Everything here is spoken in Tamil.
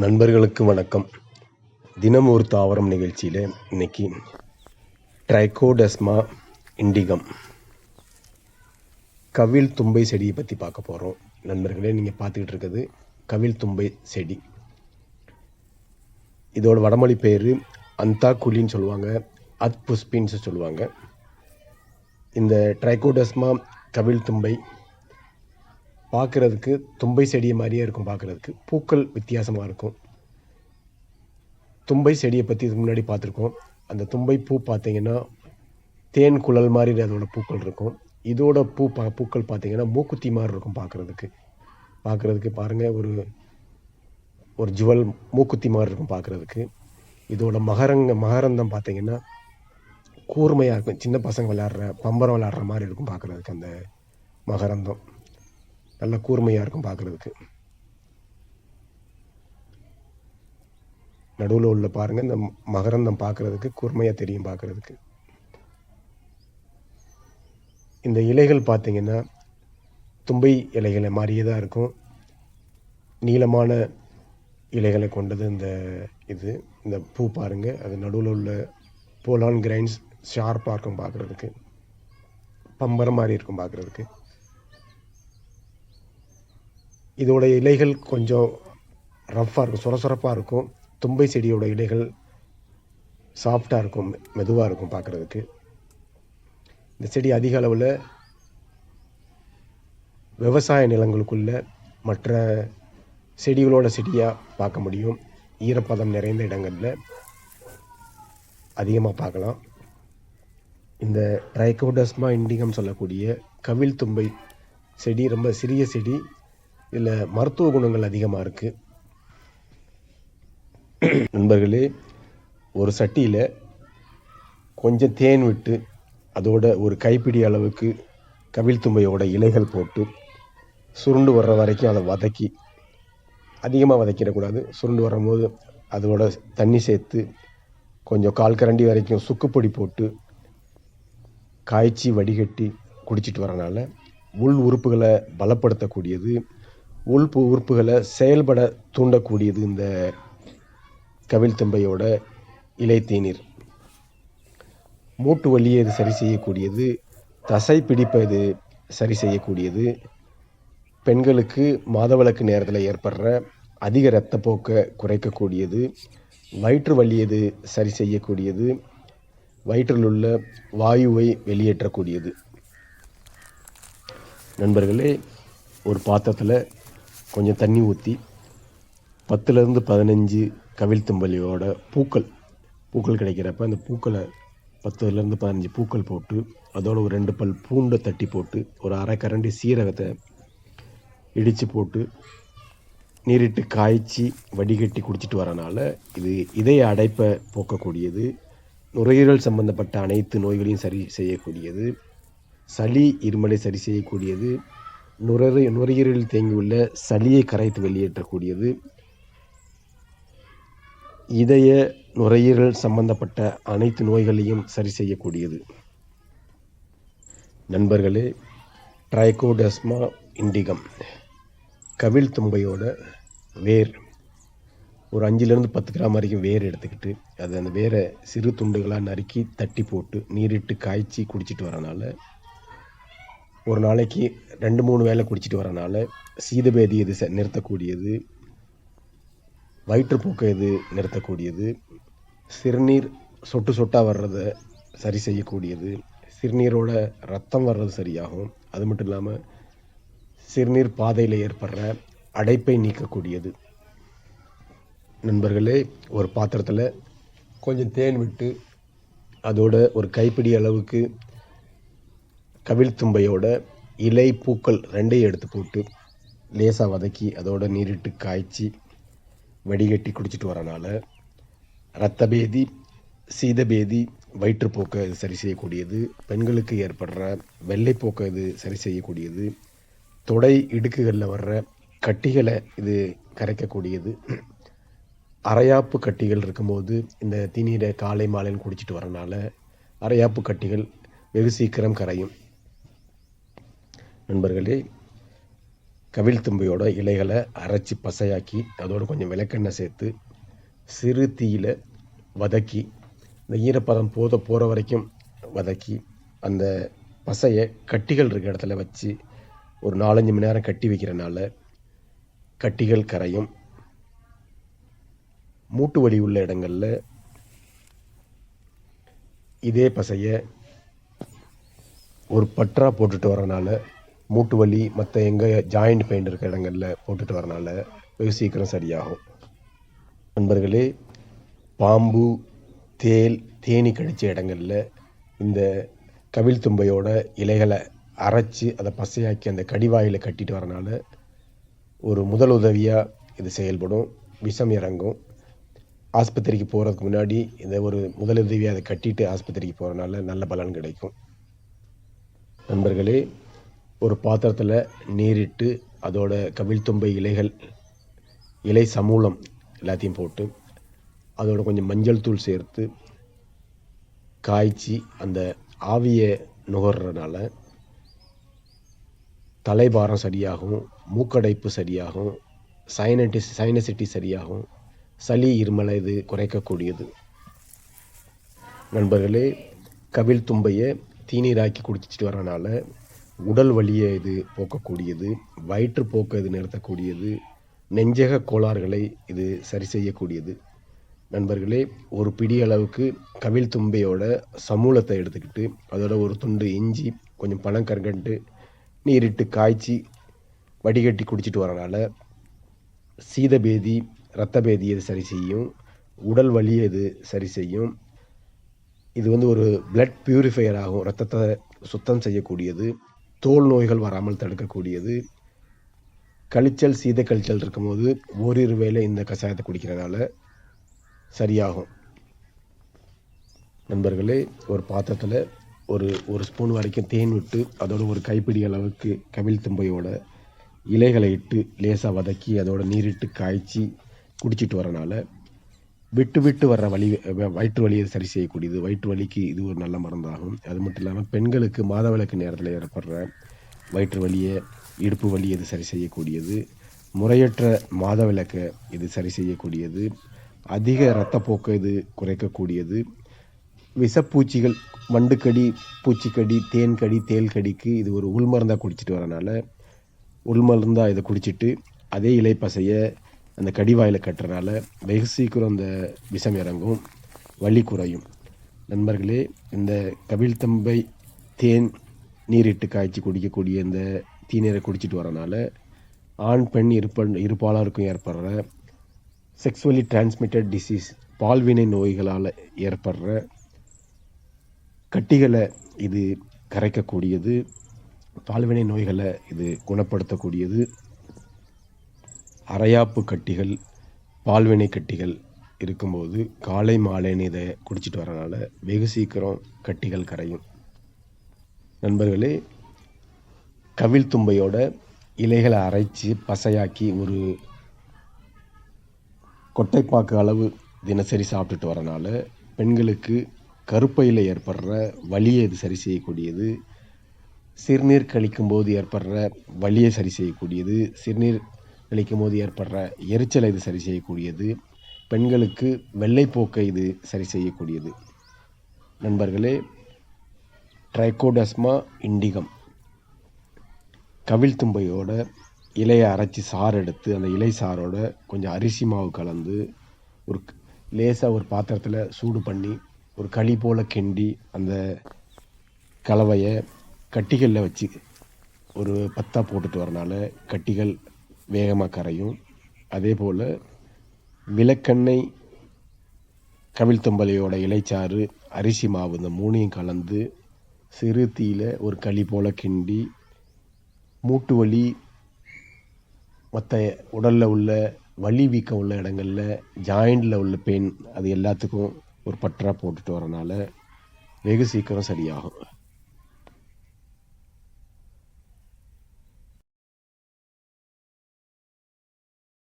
நண்பர்களுக்கு வணக்கம். தினம் ஒரு தாவரம் நிகழ்ச்சியில் இன்னைக்கு ட்ரைகோடஸ்மா இண்டிகம் கவில் தும்பை செடியை பற்றி பார்க்க போகிறோம் நண்பர்களே நீங்கள் பார்த்துக்கிட்டு இருக்கிறது கவில் தும்பை செடி. இதோட வடமொழி பேர் அந்தாக்குழின்னு சொல்லுவாங்க அத் புஷ்பின்னு சொல்லுவாங்க. இந்த ட்ரைகோடஸ்மா கவில் தும்பை பார்க்குறதுக்கு தும்பை செடியை மாதிரியே இருக்கும் பார்க்குறதுக்கு பூக்கள் வித்தியாசமாக இருக்கும். தும்பை செடியை பற்றி இதுக்கு முன்னாடி பார்த்துருக்கோம். அந்த தும்பை பூ பார்த்தீங்கன்னா தேன் குழல் மாதிரி அதோட பூக்கள் இருக்கும். இதோட பூ பா பூக்கள் பார்த்தீங்கன்னா மூக்குத்தி மாதிரி இருக்கும் பார்க்குறதுக்கு பார்க்குறதுக்கு பாருங்கள் ஒரு ஒரு ஜுவல் மூக்குத்தி மாதிரி இருக்கும் பார்க்குறதுக்கு இதோட மகரங்க மகரந்தம் பார்த்தீங்கன்னா கூர்மையாக இருக்கும். சின்ன பசங்க விளையாடுற பம்பரம் விளையாடுற மாதிரி இருக்கும் பார்க்குறதுக்கு அந்த மகரந்தம். நல்ல கூர்மையாக இருக்கும் பார்க்குறதுக்கு. நடுவில் உள்ள பாருங்கள் இந்த மகரந்தம் பார்க்குறதுக்கு கூர்மையாக தெரியும் பார்க்குறதுக்கு. இந்த இலைகள் பார்த்தீங்கன்னா தும்பை இலைகளை மாதிரியே தான் இருக்கும். நீளமான இலைகளை கொண்டது இந்த இது இந்த பூ பாருங்கள் அது நடுவில் உள்ள போலான் கிரைன்ஸ் ஷார்ப்பாக இருக்கும் பார்க்குறதுக்கு. பம்பரம் மாதிரி இருக்கும் பார்க்குறதுக்கு. இதோட இலைகள் கொஞ்சம் ரஃப்பாக இருக்கும் சுரசுரப்பாக இருக்கும். தும்பை செடியோட இலைகள் சாஃப்டாக இருக்கும் மெதுவாக இருக்கும் பார்க்குறதுக்கு. இந்த செடி அதிக அளவில் விவசாய நிலங்களுக்குள்ள மற்ற செடிகளோட செடியாக பார்க்க முடியும். ஈரப்பதம் நிறைந்த இடங்களில் அதிகமாக பார்க்கலாம். இந்த ட்ரைகோடஸ்மா இண்டிகம் சொல்லக்கூடிய கவிழ் தும்பை செடி ரொம்ப சிறிய செடி. இதில் மருத்துவ குணங்கள் அதிகமாக இருக்குது நண்பர்களே ஒரு சட்டியில் கொஞ்சம் தேன் விட்டு அதோட ஒரு கைப்பிடி அளவுக்கு கவிழ்த்தும்பையோட இலைகள் போட்டு சுருண்டு வர்ற வரைக்கும் அதை வதக்கி அதிகமாக வதக்கிடக்கூடாது. சுருண்டு வரும்போது அதோட தண்ணி சேர்த்து கொஞ்சம் கால் கரண்டி வரைக்கும் சுக்குப்பொடி போட்டு காய்ச்சி வடிகட்டி குடிச்சிட்டு வரனால உள் உறுப்புகளை பலப்படுத்தக்கூடியது. உள்பு உறுப்புகளை செயல்பட தூண்டக்கூடியது இந்த கவிழ்த்தம்பையோட இலை தேநீர். மூட்டு வலியை இது சரி செய்யக்கூடியது தசை பிடிப்பை இது சரி செய்யக்கூடியது. பெண்களுக்கு மாதவிளக்கு நேரத்தில் ஏற்படுற அதிக இரத்தப்போக்கை குறைக்கக்கூடியது. வயிற்று வலியது சரி செய்யக்கூடியது. வயிற்றில் உள்ள வாயுவை வெளியேற்றக்கூடியது. நண்பர்களே ஒரு பாத்திரத்தில் கொஞ்சம் தண்ணி ஊற்றி பத்துலேருந்து பதினஞ்சு கவிழ்த்தும்பலியோட பூக்கள் பூக்கள் கிடைக்கிறப்ப அந்த பூக்களை பத்துலேருந்து பதினஞ்சு பூக்கள் போட்டு அதோட ஒரு ரெண்டு பல் பூண்டை தட்டி போட்டு ஒரு அரை கரண்டி சீரகத்தை இடித்து போட்டு நீரிட்டு காய்ச்சி வடிகட்டி குடிச்சிட்டு வரனால இது இதய அடைப்பை போக்கக்கூடியது நுரையீரல் சம்பந்தப்பட்ட அனைத்து நோய்களையும் சரி செய்யக்கூடியது சளி இருமலை சரி செய்யக்கூடியது நுரை நுரையீரலில் தேங்கியுள்ள சளியை கரைத்து வெளியேற்றக்கூடியது. இதய நுரையீரல் சம்பந்தப்பட்ட அனைத்து நோய்களையும் சரி செய்யக்கூடியது. நண்பர்களே ட்ரைகோடஸ்மா இண்டிகம் கவிழ் தும்பையோட வேர். ஒரு அஞ்சுலேருந்து பத்து கிராம் வரைக்கும் வேர் எடுத்துக்கிட்டு அது அந்த வேரை சிறு துண்டுகளாக நறுக்கி தட்டி போட்டு நீரிட்டு காய்ச்சி குடிச்சிட்டு வரனால ஒரு நாளைக்கு ரெண்டு மூணு வேளை குடிச்சிட்டு வரனால சீதபேதி இது ச நிறுத்தக்கூடியது வயிற்றுப்போக்கை இது நிறுத்தக்கூடியது சிறுநீர் சொட்டு சொட்டாக வர்றதை சரி செய்யக்கூடியது சிறுநீரோட ரத்தம் வர்றது சரியாகும் அது மட்டும் இல்லாமல் சிறுநீர் பாதையில் ஏற்படுற அடைப்பை நீக்கக்கூடியது. நண்பர்களே ஒரு பாத்திரத்தில் கொஞ்சம் தேன் விட்டு அதோட ஒரு கைப்பிடி அளவுக்கு கவிழ்த்தும்பையோட இலை பூக்கள் ரெண்டையும் எடுத்து போட்டு லேசாக வதக்கி அதோட நீரிட்டு காய்ச்சி வடிகட்டி குடிச்சிட்டு வரனால இரத்தபேதி சீதபேதி வயிற்றுப்போக்கை இது சரி செய்யக்கூடியது. பெண்களுக்கு ஏற்படுற வெள்ளைப்போக்கை இது சரி செய்யக்கூடியது. தொடை இடுக்குகளில் வர்ற கட்டிகளை இது கரைக்கக்கூடியது. அரையாப்பு கட்டிகள் இருக்கும்போது இந்த தீநீரை காலை மாலைன்னு குடிச்சிட்டு வரனால அரையாப்பு கட்டிகள் வெகு சீக்கிரம் கரையும். நண்பர்களே கவிழ் தும்பையோட இலைகளை அரைச்சி பசையாக்கி அதோடு கொஞ்சம் விளக்கெண்ணெய் சேர்த்து சிறு தீயில் வதக்கி இந்த ஈரப்பதம் போத போகிற வரைக்கும் வதக்கி அந்த பசையை கட்டிகள் இருக்கிற இடத்துல வச்சு ஒரு நாலஞ்சு மணி நேரம் கட்டி வைக்கிறனால கட்டிகள் கரையும். மூட்டு வலி உள்ள இடங்களில் இதே பசையை ஒரு பற்றா போட்டுட்டு வரனால மூட்டு வலி மற்ற எங்கே ஜாயிண்ட் பெயின் இருக்கிற இடங்களில் போட்டுட்டு வரனால வெகு சீக்கிரம் சரியாகும். நண்பர்களே பாம்பு தேல் தேனி கடித்த இடங்களில் இந்த கவிழ் தும்பையோட இலைகளை அரைச்சி அதை பசையாக்கி அந்த கடிவாயில் கட்டிட்டு வரனால ஒரு முதல் உதவியாக இது செயல்படும். விஷம் இறங்கும். ஆஸ்பத்திரிக்கு போகிறதுக்கு முன்னாடி இந்த ஒரு முதலுதவியை அதை கட்டிட்டு ஆஸ்பத்திரிக்கு போகிறனால நல்ல பலன் கிடைக்கும். நண்பர்களே ஒரு பாத்திரத்தில் நீரிட்டு அதோட கவிழ்த்தும்பை இலைகள் இலை சமூலம் எல்லாத்தையும் போட்டு அதோட கொஞ்சம் மஞ்சள் தூள் சேர்த்து காய்ச்சி அந்த ஆவியை நுகர்றதுனால தலைபாரம் சரியாகும் மூக்கடைப்பு சரியாகும் சைனட்டிஸ் சைனசிட்டி சரியாகும் சளி இருமலை இது குறைக்கக்கூடியது. நண்பர்களே கவிழ் தும்பையை தீநீராக்கி குடிச்சிட்டு வரனால உடல் வலியை இது போக்கக்கூடியது வயிற்றுப்போக்கை இது நிறுத்தக்கூடியது நெஞ்சக கோளாறுகளை இது சரி செய்யக்கூடியது. நண்பர்களே ஒரு பிடி அளவுக்கு கவிழ் தும்பையோட சமூலத்தை எடுத்துக்கிட்டு அதோட ஒரு துண்டு இஞ்சி கொஞ்சம் பனங்கற்கண்டு நீரிட்டு காய்ச்சி வடிகட்டி குடிச்சிட்டு வரனால சீதபேதி இரத்த பேதியை இது சரி செய்யும். உடல் வலியை இது சரி செய்யும். இது வந்து ஒரு பிளட் பியூரிஃபையர் ஆகும். ரத்தத்தை சுத்தம் செய்யக்கூடியது. தோல் நோய்கள் வராமல் தடுக்கக்கூடியது. கழிச்சல் சீத கழிச்சல் இருக்கும்போது ஓரிரு வேளை இந்த கஷாயத்தை குடிக்கிறனால சரியாகும். நண்பர்களே ஒரு பாத்திரத்தில் ஒரு ஒரு ஸ்பூன் வரைக்கும் தேன் விட்டு அதோட ஒரு கைப்பிடி அளவுக்கு கவிழ் தும்பையோட இலைகளை இட்டு லேசாக வதக்கி அதோட நீரிட்டு காய்ச்சி குடிச்சிட்டு வரனால விட்டு விட்டு வர்ற வலி வ- வயிற்று வலியை சரி செய்யக்கூடியது. வயிற்று வலிக்கு இது ஒரு நல்ல மருந்தாகும். அது மட்டும் இல்லாமல் பெண்களுக்கு மாதவிளக்கு நேரத்தில் ஏற்படுற வயிற்று வலியை இடுப்பு வலி இது சரி செய்யக்கூடியது. முறையற்ற மாதவிலக்கை இது சரி செய்யக்கூடியது. அதிக இரத்தப்போக்கை இது குறைக்கக்கூடியது. விஷப்பூச்சிகள் வண்டுக்கடி பூச்சிக்கடி தேன்கடி தேல்கடிக்கு இது ஒரு உள்மருந்தாக குடிச்சிட்டு வரனால உள்மருந்தாக இதை குடிச்சிட்டு அதே இலைப்பசையை அந்த கடிவாயில் கட்டுறனால வெகு சீக்கிரம் அந்த விஷம் இறங்கும் வலி குறையும். நண்பர்களே இந்த கபில்தம்பை தேன் நீரிட்டு காய்ச்சி குடிக்கக்கூடிய இந்த தீநீரை குடிச்சிட்டு வரனால ஆண் பெண் இருப்ப இருப்பாளருக்கும் ஏற்படுற செக்ஸுவலி டிரான்ஸ்மிட்டட் டிசீஸ் பால்வினை நோய்களால் ஏற்படுற கட்டிகளை இது கரைக்கக்கூடியது பால்வினை நோய்களை இது குணப்படுத்தக்கூடியது. அரையாப்பு கட்டிகள் பால்வினை கட்டிகள் இருக்கும்போது காலை மாலைன்னு இதை குடிச்சிட்டு வரனால வெகு சீக்கிரம் கட்டிகள் கரையும். நண்பர்களே கவிழ் தும்பையோட இலைகளை அரைச்சி பசையாக்கி ஒரு கொட்டைப்பாக்கு அளவு தினசரி சாப்பிட்டுட்டு வரனால பெண்களுக்கு கருப்பையில் ஏற்படுற வலியை இது சரி செய்யக்கூடியது. சிறுநீர் கழிக்கும்போது ஏற்படுற வலியை சரி செய்யக்கூடியது. சிறுநீர் கழிக்கும்போது ஏற்படுற எரிச்சலை இது சரி செய்யக்கூடியது. பெண்களுக்கு வெள்ளைப்போக்கை இது சரி செய்யக்கூடியது. நண்பர்களே ட்ரைகோடஸ்மா இண்டிகம். கவிழ்தும்பையோட இலையை அரைச்சி சாறு எடுத்து அந்த இலை சாரோட கொஞ்சம் அரிசி மாவு கலந்து ஒரு லேசாக ஒரு பாத்திரத்தில் சூடு பண்ணி ஒரு களி போல் கிண்டி அந்த கலவையை கட்டிகளில் வச்சு ஒரு பத்தா போட்டுட்டு வரனால கட்டிகள் வேகமாக கரையும். அதே போல் விளக்கெண்ணெய் கவிழ்த்தம்பலையோட இலைச்சாறு அரிசி மாவு இந்த மூணையும் கலந்து சிறு தீயில் ஒரு களி போல் கிண்டி மூட்டு வலி மற்ற உடலில் உள்ள வலி வீக்கம் உள்ள இடங்களில் ஜாயிண்டில் உள்ள பெயின் அது எல்லாத்துக்கும் ஒரு பற்றா போட்டுட்டு வரனால வெகு சீக்கிரம் சரியாகும்.